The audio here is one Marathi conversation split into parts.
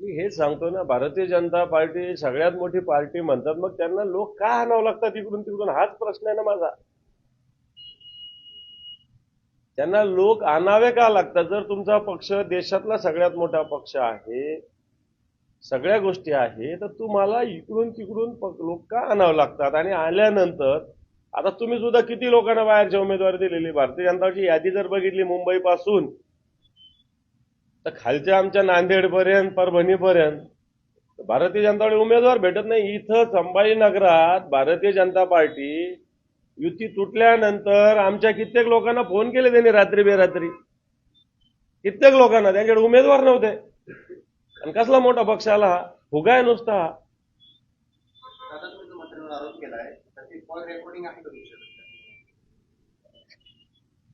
मी हेच सांगतो ना भारतीय जनता पार्टी सगळ्यात मोठी पार्टी म्हणतात मग त्यांना लोक का आणावं लागतात इकडून तिकडून? हाच प्रश्न आहे ना माझा. त्यांना लोक आणावे का लागतात? जर तुमचा पक्ष देशातला सगळ्यात मोठा पक्ष आहे सगळ्या गोष्टी आहे तर तुम्हाला इकडून तिकडून लोक का आणावं लागतात? आणि आल्यानंतर आता तुम्ही सुद्धा किती लोकांना बाहेरची उमेदवारी दिलेली? भारतीय जनताची यादी जर बघितली मुंबईपासून तर खालच्या आमच्या नांदेडपर्यंत परभणीपर्यंत भारतीय जनता पार्टी उमेदवार भेटत नाही. इथं संभाजीनगरात भारतीय जनता पार्टी युती तुटल्यानंतर आमच्या कित्येक लोकांना फोन केले त्यांनी रात्री बेरात्री. कित्येक लोकांना. त्यांच्याकडे उमेदवार नव्हते. आणि कसला मोठा पक्ष आला हा? फुगा आहे नुसता हा.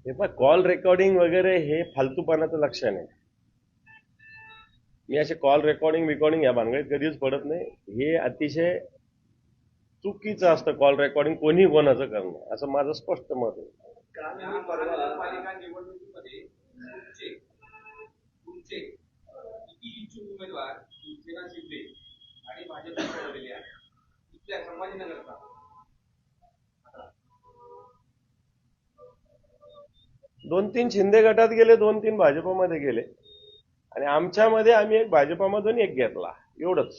ते हे पण कॉल रेकॉर्डिंग वगैरे हे फालतूपणाचं लक्षण आहे. मी असे कॉल रेकॉर्डिंग बिकॉर्डिंग या भानगडीत कधीच पडत नाही. हे अतिशय चुकीचं असतं कॉल रेकॉर्डिंग कोणी कोणाचं करणं. असं माझं स्पष्ट मत आहे. दोन तीन शिंदे गटात गेले दोन तीन भाजपमध्ये गेले. आणि आमच्यामध्ये आम्ही एक भाजपामधून एक घेतला एवढंच.